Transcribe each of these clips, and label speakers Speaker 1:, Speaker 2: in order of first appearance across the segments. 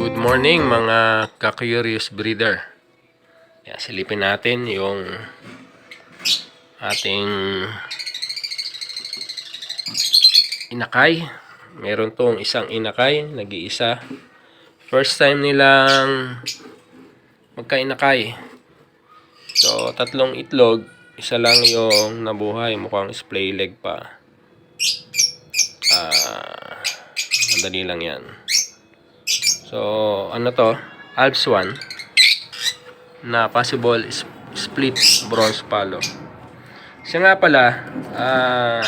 Speaker 1: Good morning mga ka-curious breeder. Yan, silipin natin yung ating inakay. Meron tong isang inakay, nag-iisa. First time nilang magka-inakay. So, tatlong itlog, isa lang yung nabuhay, mukhang splay leg pa. Ah, madali lang yan. So, ano to? Alps 1 na possible split bronze palo. Siya nga pala, ah,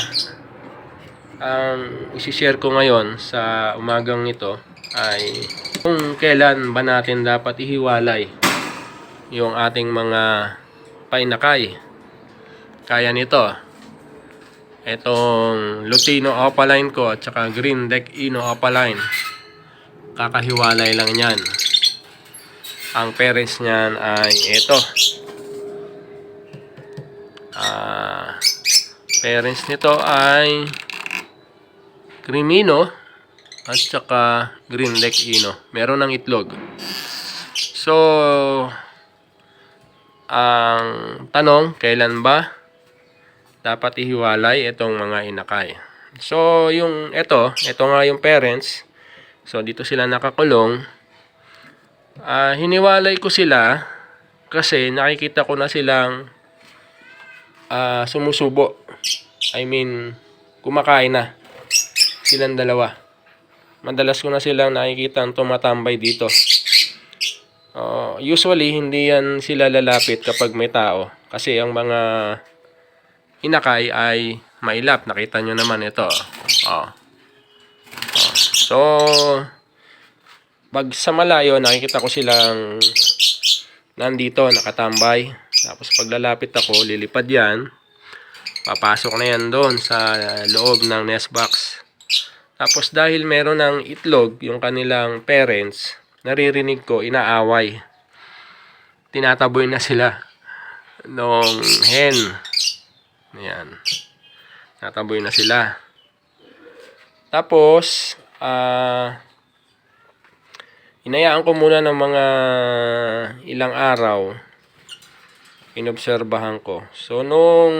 Speaker 1: ang isi-share ko ngayon sa umagang ito ay kung kailan ba natin dapat ihiwalay yung ating mga painakay. Kaya nito, itong Lutino Opaline ko at saka Green Deck Ino Opaline kakahiwalay lang yan. Ang parents niyan ay ito. Ah, parents nito ay Crimino at saka Green Deck Ino. Meron ng itlog. So, ang tanong, kailan ba dapat ihiwalay itong mga inakay? So, yung ito, ito nga yung parents. So, dito sila nakakulong. Ah, hiniwalay ko sila kasi nakikita ko na silang ah, sumusubo. I mean, kumakain na. Silang dalawa. Madalas ko na silang nakikita tumatambay dito. Oh, usually, hindi yan sila lalapit kapag may tao. Kasi ang mga inakay ay mailap. Nakita nyo naman ito. Oh. So, pag sa malayo, nakikita ko silang nandito, nakatambay. Tapos pag lalapit ako, lilipad yan. Papasok na yan doon sa loob ng nest box. Tapos dahil meron ng itlog yung kanilang parents, naririnig ko, inaaway. Tinataboy na sila nung hen. Ayan. Tinataboy na sila. Tapos, ah, inayaan ko muna ng mga ilang araw. Inobserbahan ko. So, nung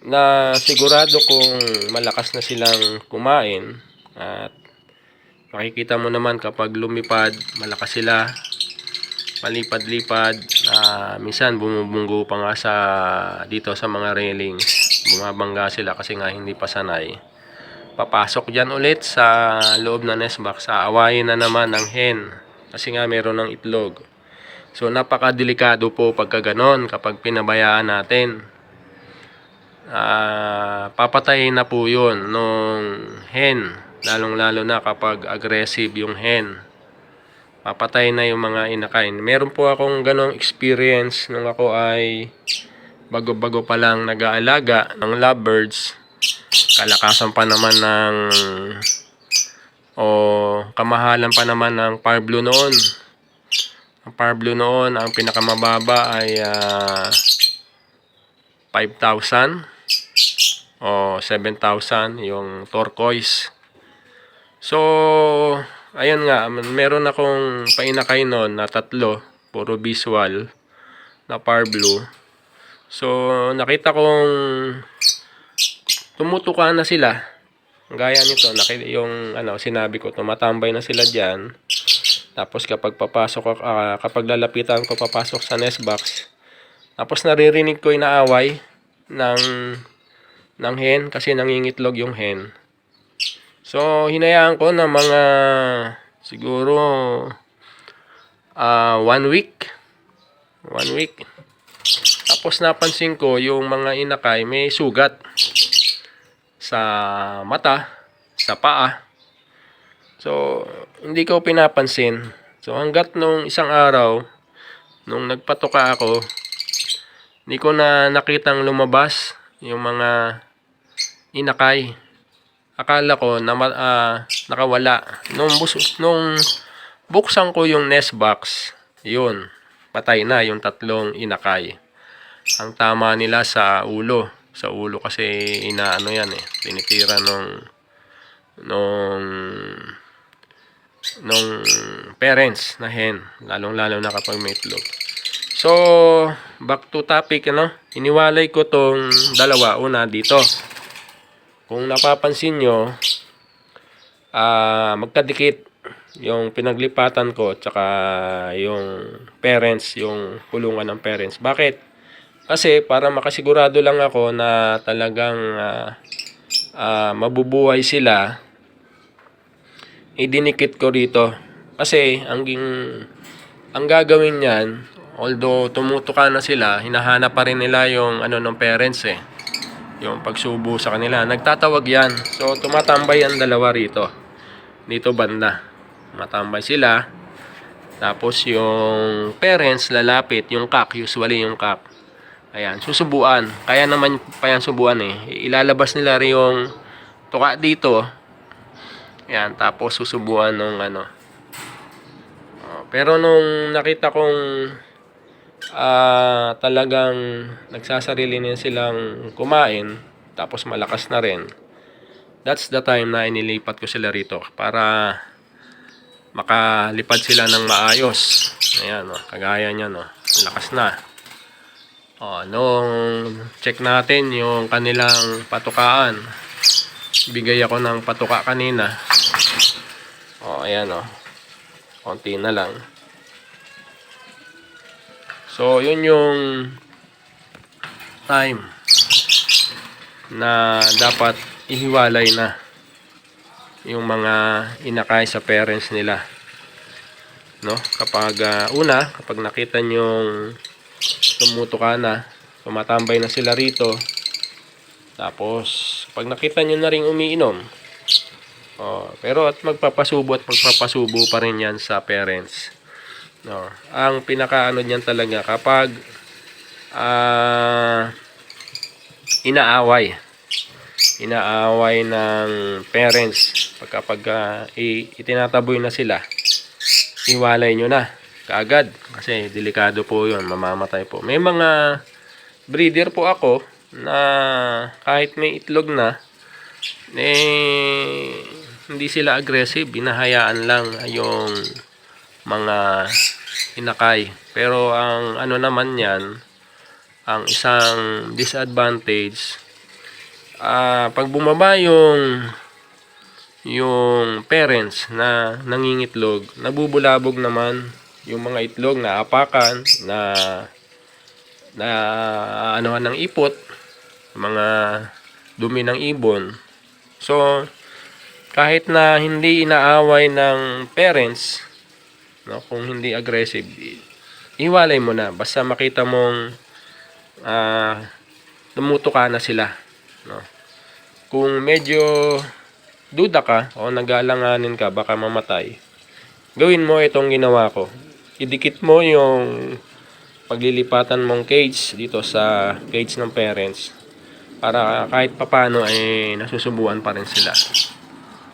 Speaker 1: na sigurado kong malakas na silang kumain at makikita mo naman kapag lumipad, malakas sila palipad-lipad ah, minsan bumubunggo pa nga sa dito sa mga railings bumabangga sila kasi nga hindi pa sanay papasok dyan ulit sa loob ng nest box. Aawayin na naman ng hen. Kasi nga meron ng itlog. So napakadelikado po pagka ganon kapag pinabayaan natin. Ah, papatayin na po yun nung hen. Lalong lalo na kapag aggressive yung hen. Papatay na yung mga inakain. Meron po akong ganong experience nung ako ay bago-bago pa lang nag-aalaga ng lovebirds kalakasan pa naman ng o kamahalan pa naman ng Parblo noon. Ang Parblo noon, ang pinakamababa ay ah, 5,000 o 7,000 yung turquoise. So, ayun nga, meron akong painakay noon na tatlo, puro visual na Parblo. So, nakita kong tumutuka na sila. Gaya nito, nakita yung ano, sinabi ko, tumatambay na sila diyan. Tapos kapag papasok ako, ah, kapag lalapitan ko papasok sa nest box, tapos naririnig ko inaaway ng ng hen kasi nangingitlog yung hen. So, hinayaan ko na mga siguro ah one week. One week. Tapos napansin ko yung mga inakay may sugat sa mata, sa paa. So, hindi ko pinapansin. So, hanggat nung isang araw, nung nagpatoka ako, hindi ko na nakitang lumabas yung mga inakay. Akala ko na ah, nakawala. Nung, bus- nung buksan ko yung nest box, yun, patay na yung tatlong inakay. Ang tama nila sa ulo. Sa ulo kasi inaano yan eh. Tinitira nung nung nung parents na hen, lalong-lalo na kapag may itlog. So, back to topic, ano? Iniwalay ko tong dalawa. Una, dito. Kung napapansin nyo, ah magkadikit yung pinaglipatan ko tsaka yung parents, yung kulungan ng parents. Bakit? Kasi para makasigurado lang ako na talagang ah, ah, mabubuhay sila, idinikit ko rito. Kasi ang ang gagawin niyan, although tumutuka na sila, hinahanap pa rin nila yung ano ng parents eh. Yung pagsubo sa kanila. Nagtatawag yan. So tumatambay ang dalawa rito. Dito banda. Matambay sila. Tapos yung parents lalapit, yung kak, usually yung kak. Ayan, susubuan. Kaya naman pa yan subuan eh. Ilalabas nila rin yung tuka dito. Ayan, tapos susubuan nung ano. Oh, pero nung nakita kong ah talagang nagsasarili na silang kumain, tapos malakas na rin, that's the time na inilipat ko sila rito para makalipad sila ng maayos. Ayan, oh, kagaya niyan, oh. lakas na. Oh, nung check natin yung kanilang patukaan. Bigay ako ng patuka kanina. Oh, ayan oh. Konti na lang. So, yun yung time na dapat ihiwalay na yung mga inakay sa parents nila. No? Kapag ah, una, kapag nakita nyo tumutuka na, tumatambay na sila rito. Tapos, pag nakita nyo na rin umiinom, oh, pero at magpapasubo at magpapasubo pa rin yan sa parents. No, ang pinakaano niyan talaga kapag ah inaaway. Inaaway ng parents pag kapag ah, i- itinataboy na sila. Iwalay nyo na kaagad kasi delikado po 'yon, mamamatay po. May mga breeder po ako na kahit may itlog na eh hindi sila aggressive, binahayaan lang yung mga inakay. Pero ang ano naman yan, ang isang disadvantage, ah pag bumaba yung yung parents na nangingitlog, nabubulabog naman yung mga itlog na apakan, na na anuhan ng ipot, mga dumi ng ibon. So, kahit na hindi inaaway ng parents, no, kung hindi aggressive, iwalay mo na. Basta makita mong ah tumutuka na sila. No? Kung medyo duda ka o nag-aalanganin ka, baka mamatay, gawin mo itong ginawa ko. Idikit mo yung paglilipatan mong cage dito sa cage ng parents para kahit papano ay nasusubuan pa rin sila.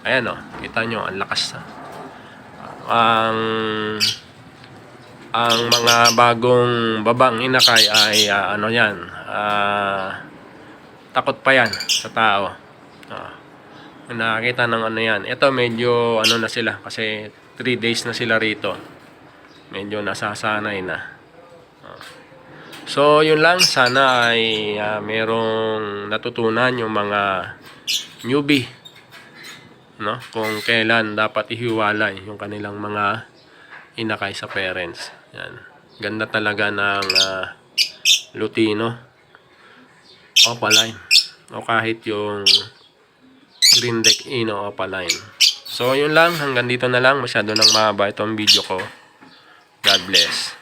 Speaker 1: Ayan o, kita nyo, ang lakas na. Ang ang mga bagong babang inakay ay ah, ano yan, ah, takot pa yan sa tao. Ah, nakakita ng ano yan. Ito medyo ano na sila kasi 3 days na sila rito. Medyo nasasanay na. So, yun lang. Sana ay ah, merong natutunan yung mga newbie. No? Kung kailan dapat ihiwalay yung kanilang mga inakay sa parents. Yan. Ganda talaga ng ah, Lutino. Opaline. O kahit yung Green Deck Ino Opaline. So, yun lang. Hanggang dito na lang. Masyado nang mahaba itong video ko. God bless.